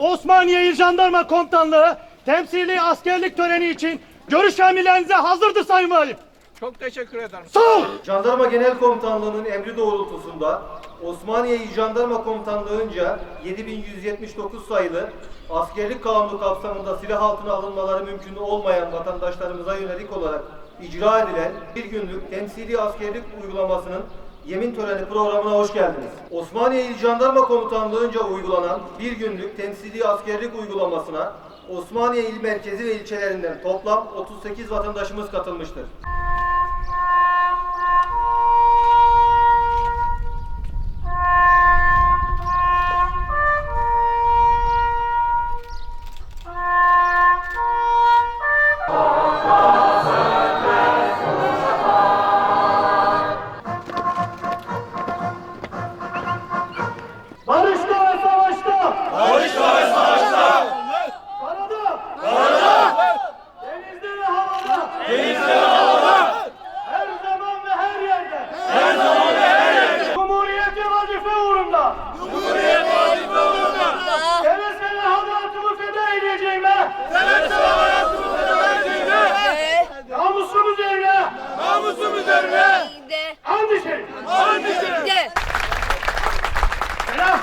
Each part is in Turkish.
Osmaniye İl Jandarma Komutanlığı temsili askerlik töreni için görüş emirlerinize hazırdır Sayın Valim. Çok teşekkür ederim. Sağ ol. Jandarma Genel Komutanlığı'nın emri doğrultusunda Osmaniye İl Jandarma Komutanlığı'nca 7179 sayılı askerlik kanunu kapsamında silah altına alınmaları mümkün olmayan vatandaşlarımıza yönelik olarak icra edilen bir günlük temsili askerlik uygulamasının yemin töreni programına hoş geldiniz. Osmaniye İl Jandarma Komutanlığı'nca uygulanan bir günlük temsili askerlik uygulamasına Osmaniye İl merkezi ve ilçelerinden toplam 38 vatandaşımız katılmıştır. Namusum üzerine. And içerim. De. Selam.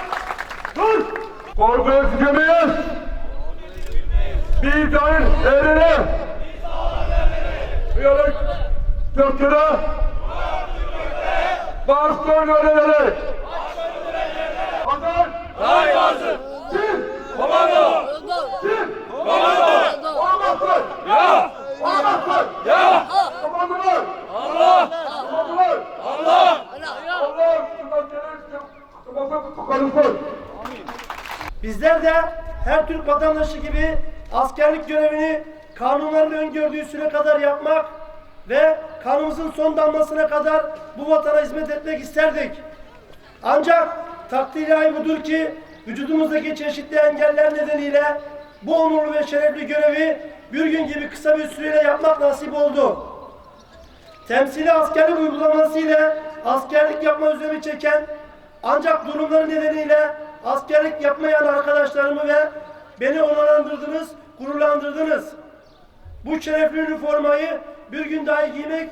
Dur. Korkuya tükemeyiz. Bir dair eline. Uyanık Türkleri. Başkan öneleri. Hazır. Oldu. Kim? Oldu. Kim? Oldu. Olmasın. Ya. Olmasın. Ya. Komandolar. Allah. Komandolar. Allah. Allah. Komandolar. Komandolar. Bizler de her Türk vatandaşı gibi askerlik görevini kanunların öngördüğü süre kadar yapmak ve kanımızın son damlasına kadar bu vatana hizmet etmek isterdik. Ancak takdir ilahi budur ki vücudumuzdaki çeşitli engeller nedeniyle bu onurlu ve şerefli görevi bir gün gibi kısa bir süreyle yapmak nasip oldu. Temsili askerlik uygulaması ile askerlik yapma özlemi çeken ancak durumları nedeniyle askerlik yapmayan arkadaşlarımı ve beni onurlandırdınız, gururlandırdınız. Bu şerefli üniformayı bir gün dahi giymek,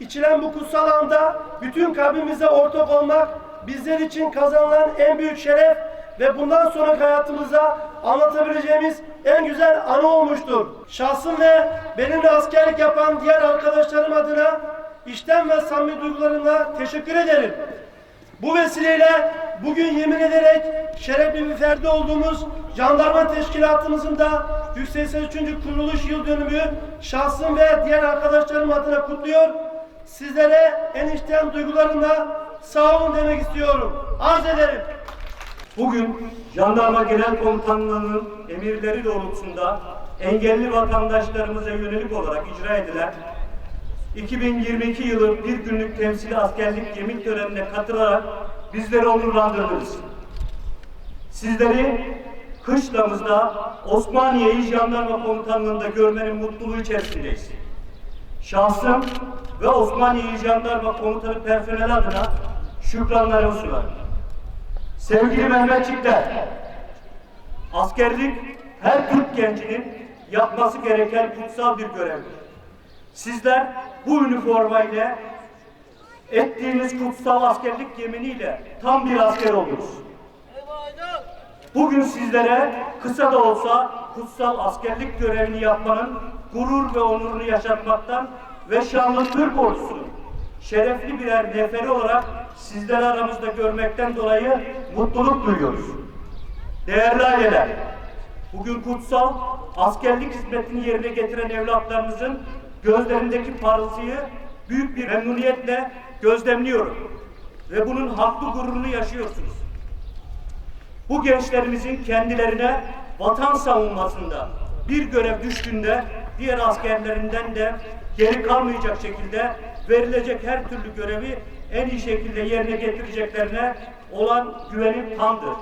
içilen bu kutsal anda bütün kalbimize ortak olmak bizler için kazanılan en büyük şeref ve bundan sonraki hayatımıza anlatabileceğimiz en güzel anı olmuştur. Şahsım ve benimle askerlik yapan diğer arkadaşlarım adına içten ve samimi duygularımla teşekkür ederim. Bu vesileyle bugün yemin ederek şerefli bir ferdi olduğumuz jandarma teşkilatımızın da 183. kuruluş yıl dönümü şahsım ve diğer arkadaşlarım adına kutluyor. Sizlere en içten duygularımla sağ olun demek istiyorum. Arz ederim. Bugün Jandarma Genel Komutanlığı'nın emirleri doğrultusunda engelli vatandaşlarımıza yönelik olarak icra edilen 2022 yılı bir günlük temsili askerlik yemin törenine katılarak bizleri onurlandırdınız. Sizleri kışlamızda Osmaniye İl Jandarma Komutanlığı'nda görmenin mutluluğu içerisindeyiz. Şahsım ve Osmaniye Jandarma Komutanı personeli adına şükranlarımı sunarım. Sevgili Mehmetçikler, askerlik her Türk gencinin yapması gereken kutsal bir görevdir. Sizler bu üniformayla ettiğiniz kutsal askerlik yeminiyle tam bir asker oldunuz. Bugün sizlere kısa da olsa kutsal askerlik görevini yapmanın gurur ve onurunu yaşatmaktan ve şanlı Türk ordusunun şerefli birer neferi olarak sizleri aramızda görmekten dolayı mutluluk duyuyoruz. Değerli aileler, bugün kutsal askerlik hizmetini yerine getiren evlatlarınızın gözlerindeki parıltıyı büyük bir memnuniyetle gözlemliyorum. Ve bunun haklı gururunu yaşıyorsunuz. Bu gençlerimizin kendilerine vatan savunmasında bir görev düştüğünde diğer askerlerinden de geri kalmayacak şekilde verilecek her türlü görevi en iyi şekilde yerine getireceklerine olan güvenim tamdır.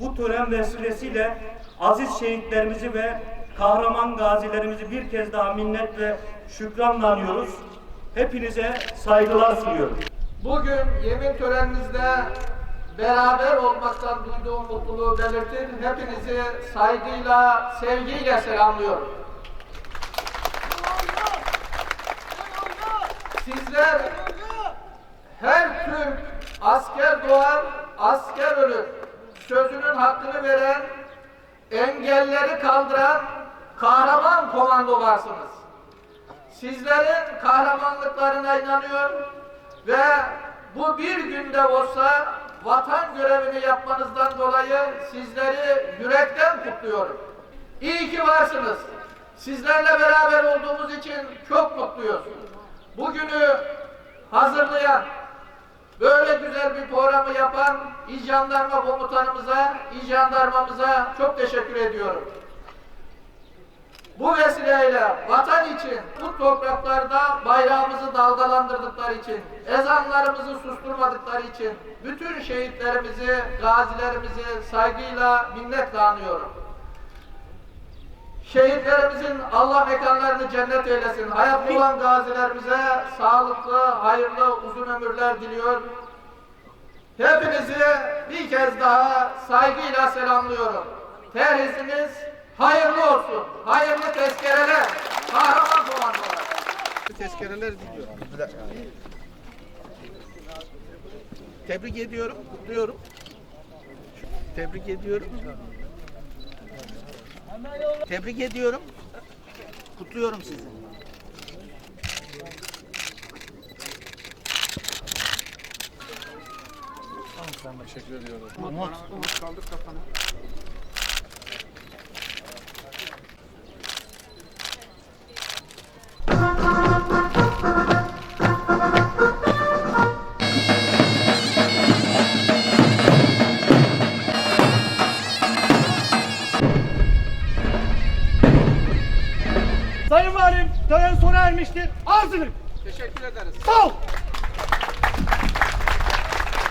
Bu tören vesilesiyle aziz şehitlerimizi ve kahraman gazilerimizi bir kez daha minnet ve şükranla anıyoruz. Hepinize saygılar sunuyorum. Bugün yemin törenimizde beraber olmaktan duyduğum mutluluğu belirtir. Hepinizi saygıyla, sevgiyle selamlıyorum. Sizler her Türk asker doğar, asker ölür. Sözünün hakkını veren, engelleri kaldıran kahraman komandolarsınız. Sizlerin kahramanlıklarına inanıyor ve bu bir günde olsa vatan görevini yapmanızdan dolayı sizleri yürekten kutluyorum. İyi ki varsınız. Sizlerle beraber olduğumuz için çok mutluyuz. Bugünü hazırlayan, böyle güzel bir programı yapan İl Jandarma Komutanımıza, İl Jandarmamıza çok teşekkür ediyorum. Bu vesileyle vatan için bu topraklarda bayrağımızı dalgalandırdıkları için, ezanlarımızı susturmadıkları için bütün şehitlerimizi, gazilerimizi saygıyla minnetle anıyorum. Şehitlerimizin Allah mekanlarını cennet eylesin. Hayatta olan gazilerimize sağlıklı, hayırlı, uzun ömürler diliyor. Hepinizi bir kez daha saygıyla selamlıyorum. Terhisiniz hayırlı olsun. Hayırlı tezkereler. Kahraman komandolar. Tezkereler diliyorum. Tebrik ediyorum, kutluyorum. Tebrik ediyorum. Tebrik ediyorum. Kutluyorum sizi. Sayın Valim tören sona ermiştir. Ağzını. Teşekkür ederiz. Sağ ol.